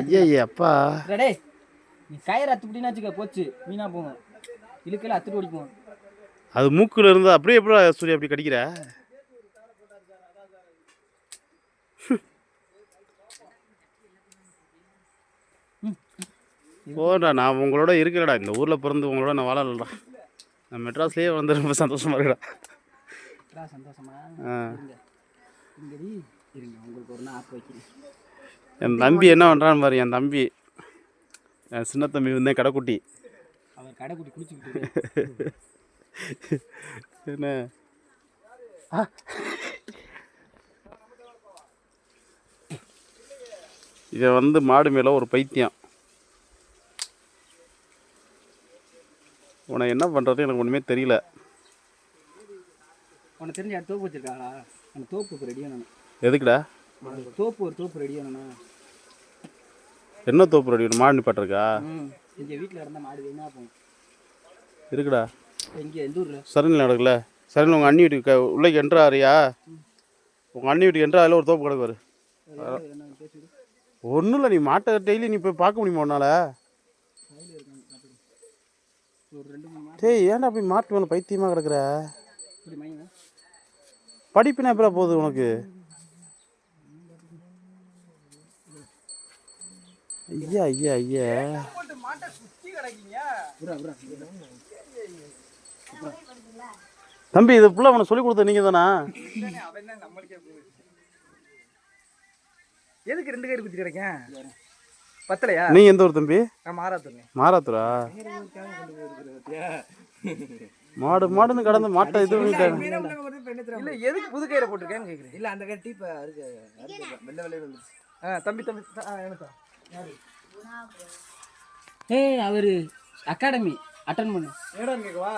ஐயா அப்பா டே நீ கயிறு அத்துப்பிட்டின்னு வச்சுக்க போச்சு மீனா போகும். இழுக்கல அத்துட்டு ஓடிப்போம் அது மூக்குல இருந்து அப்படியே எப்படி சூரிய அப்படி கடிக்கிற? போடா நான் உங்களோட இருக்கிறடா. இந்த ஊரில் பிறந்து உங்களோட நான் வாழலடா. நான் மெட்ராஸ்லேயே வந்து ரொம்ப சந்தோஷமா இருக்கடா. சந்தோஷமா? ஆ. இருங்க உங்களுக்கு ஒரு வைக்கிறேன். என் தம்பி என்ன பண்ணுறான்னு பாரு என் தம்பி. என் சின்ன தம்பி வந்து கடைக்குட்டி. அவர் கடைக்குட்டி குளிச்சுக்கிட்டு என்ன? இதை வந்து மாடு மேலே ஒரு பைத்தியம். உன்னை என்ன பண்ணுறது எனக்கு ஒன்றுமே தெரியல. உனக்கு தெரிஞ்ச தோப்பு வச்சிருக்காங்களா அந்த தோப்பு ரெடி ஆனணும் எதுக்குடா? தோப்பு ஒரு தோப்பு ரெடி என்ன தோப்பு ரெடி மாடு நிப்பாட்டிருக்கா? இங்கே வீட்டில் இருந்தால் மாடு என்ன போகும். இருக்குடா. எங்கே? எந்த ஊரில்? சரணில் நடக்கல. சரணில் உங்கள் அண்ணி வீட்டுக்கு உள்ளே என்ட்ரு ஆறியா உங்கள் அண்ணி வீட்டுக்கு என்ட்ரு அதில் ஒரு தோப்பு கிடக்கு ஒன்றும் இல்லை நீ மாட்டை டெய்லி நீ போய் பார்க்க முடியுமா உன்னால? டேய் ஏன்டா அப்படி மாட்டு மேலே பைத்தியமாக கிடக்குற? படிப்புனா எப்படா போகுது உனக்கு? ஐயா ஐயா ஐயா தம்பி இது ஃபுல்லாக உனக்கு சொல்லி கொடுத்த நீங்கள் தானா? எதுக்கு ரெண்டு கயிறு குத்தி கிடைக்கேன் பத்தலையா? நீ எந்த ஊர் தம்பி? மாறாத்துரா? மாடு மாடுன்னு கடந்து மாட்டை இது பண்ணிட்டாங்க இல்ல எதுக்கு புது கயிறை போட்டிருக்கேன்னு கேக்குறேன் இல்ல அந்த கட்டி இப்ப இருக்கு. தம்பி தம்பி ஏய் அவரு அகாடமி அட்டன் பண்ணு. ஏடா கேக்கவா